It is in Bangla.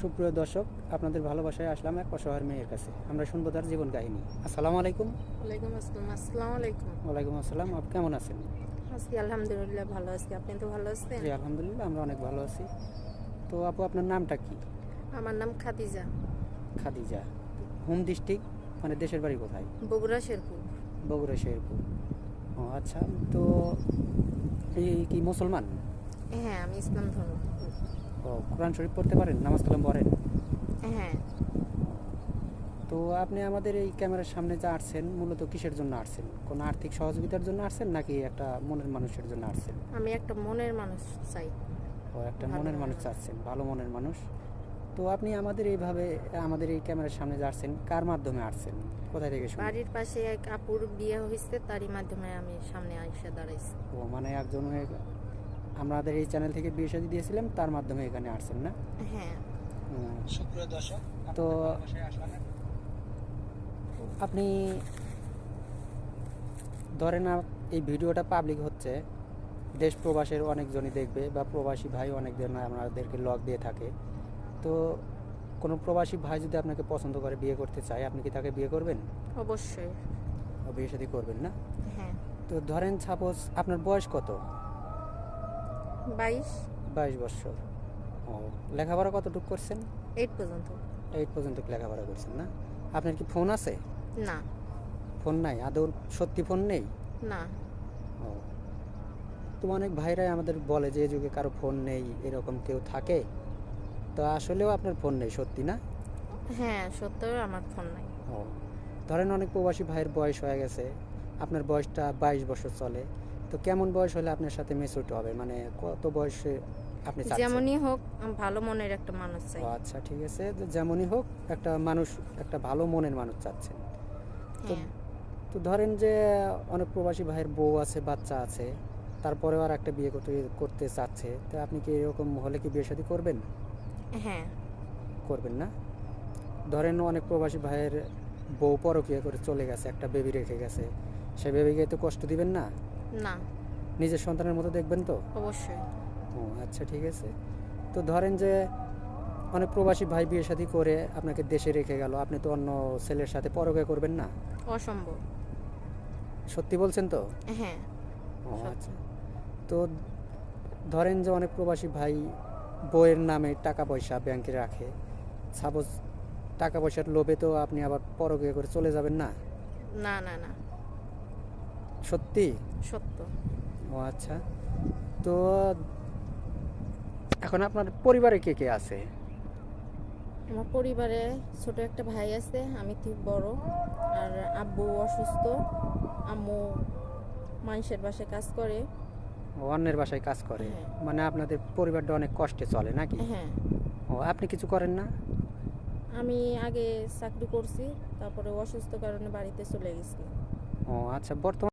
সুপ্রিয় দর্শক আপনাদের ভালোবাসায় আসলাম এক অসহায় মেয়ের কাছে। আমরা শুনব তার জীবন কাহিনী। আসসালামু আলাইকুম। ওয়ালাইকুম আসসালাম আসসালামু আলাইকুম। ওয়ালাইকুম আসসালাম আপনি কেমন আছেন? আজকে আলহামদুলিল্লাহ ভালো আছি। আপনি তো ভালো আছেন? জি আলহামদুলিল্লাহ আমরা অনেক ভালো আছি। তো আপু আপনার নামটা কি? আমার নাম খাদিজা। খাদিজা। Home district? মানে দেশের বাড়ি কোথায়? বগুড়া শেরপুর। বগুড়া শেরপুর। ও আচ্ছা তো এই কি মুসলমান? হ্যাঁ আমি ইসলাম ধর্ম। ও কোরআন শরীফ পড়তে পারেন? নামাজ কালাম পড়েন? হ্যাঁ। তো আপনি আমাদের এই ক্যামেরার সামনে যা আসছেন মূলত কিসের জন্য আসছেন কোনো আর্থিক সহযোগিতার জন্য আসছেন নাকি একটা মনের মানুষের জন্য আসছেন আমি একটা মনের মানুষ চাই। ও একটা মনের মানুষ। চাচ্ছেন ভালো মনের মানুষ। তো আপনি আমাদের এইভাবে আমাদের এই ক্যামেরার সামনে যে আসছেন কার মাধ্যমে আসছেন কোথায় থেকে? বাড়ির পাশে এক আপুর বিয়ে হয়েছে তারই মাধ্যমে আমি সামনে এসে দাঁড়াইছি। ও মানে একজনের আমাদের এই চ্যানেল থেকে বিয়ে শাদী দিয়েছিলাম তার মাধ্যমে এখানে আসছেন না? হ্যাঁ। তো আপনি ধরেন এই ভিডিওটা পাবলিক হচ্ছে দেশ প্রবাসের অনেকজনই দেখবে বা প্রবাসী ভাই অনেকজন আমাদেরকে লগ দিয়ে থাকে। তো কোনো প্রবাসী ভাই যদি আপনাকে পছন্দ করে বিয়ে করতে চায় আপনি কি তাকে বিয়ে করবেন? অবশ্যই। বিয়ে শাদী করবেন না? হ্যাঁ। তো ধরেন সাপোজ আপনার বয়স কত? বাইশ। বাইশ বছর। ও লেখাপড়া কতটুকু করছেন? এইট পর্যন্ত। এইট পর্যন্ত লেখাপড়া করছেন না? আপনার কি ফোন আছে? না। ফোন নাই? আদৌ সত্যি ফোন নেই? না। ও। তো অনেক ভাইরাই আমাদের বলে যে এই যুগে কারও ফোন নেই এরকম কেউ থাকে। তো আসলেও আপনার ফোন নেই সত্যি না? হ্যাঁ সত্যই আমার ফোন নাই। ও। ধরেন অনেক প্রবাসী ভাইয়ের বয়স হয়ে গেছে। আপনার বয়সটা বাইশ বছর চলে। তো কেমন বয়স হলে আপনার সাথে মেচুট হবে? মানে কত বয়সে আপনি? যেমনই হোক ভালো মনের একটা মানুষ চাই। আচ্ছা ঠিক আছে। যেমনই হোক একটা মানুষ একটা ভালো মনের মানুষ চাচ্ছেন। তো হ্যাঁ। তো ধরেন যে অনেক প্রবাসী ভাইয়ের বউ আছে বাচ্চা আছে তারপরেও আর একটা বিয়ে করতে করতে চাচ্ছে তো আপনি কি এরকম হলে কি বিয়ে শাদী করবেন? হ্যাঁ। করবেন না? ধরেন অনেক প্রবাসী ভাইয়ের বউ পরকিয়া করে চলে গেছে একটা বেবি রেখে গেছে। সে বেবিকে তো কষ্ট দিবেন না? না। নিজের সন্তানের মতো দেখবেন তো? অবশ্যই। ও আচ্ছা ঠিক আছে। তো ধরেন যে অনেক প্রবাসী ভাই বিয়ে শাদী করে আপনাকে দেশে রেখে গেল আপনি তো অন্য ছেলের সাথে পরকিয়া করবেন না? অসম্ভব। সত্যি বলছেন তো? হ্যাঁ। ও আচ্ছা। তো ধরেন যে অনেক প্রবাসী ভাই বইয়ের নামে টাকা পয়সা ব্যাংকে রাখে। সাপোজ টাকা পয়সার লোভে তো আপনি আবার পরকিয়া করে চলে যাবেন না? না না না। সত্যি? সত্য। ও আচ্ছা। তো এখন আপনার পরিবারে কে কে আছে? আমার পরিবারে ছোট একটা ভাই আছে আমি ঠিক বড়। আর আব্বু অসুস্থ আম্মু মানুষের বাসায় কাজ করে। ও অন্যের বাসায় কাজ করে। হ্যাঁ। মানে আপনাদের পরিবারটা অনেক কষ্টে চলে নাকি? হ্যাঁ। ও আপনি কিছু করেন না? আমি আগে চাকরি করছি তারপরে অসুস্থ কারণে বাড়িতে চলে গেছি। ও আচ্ছা বর্তমান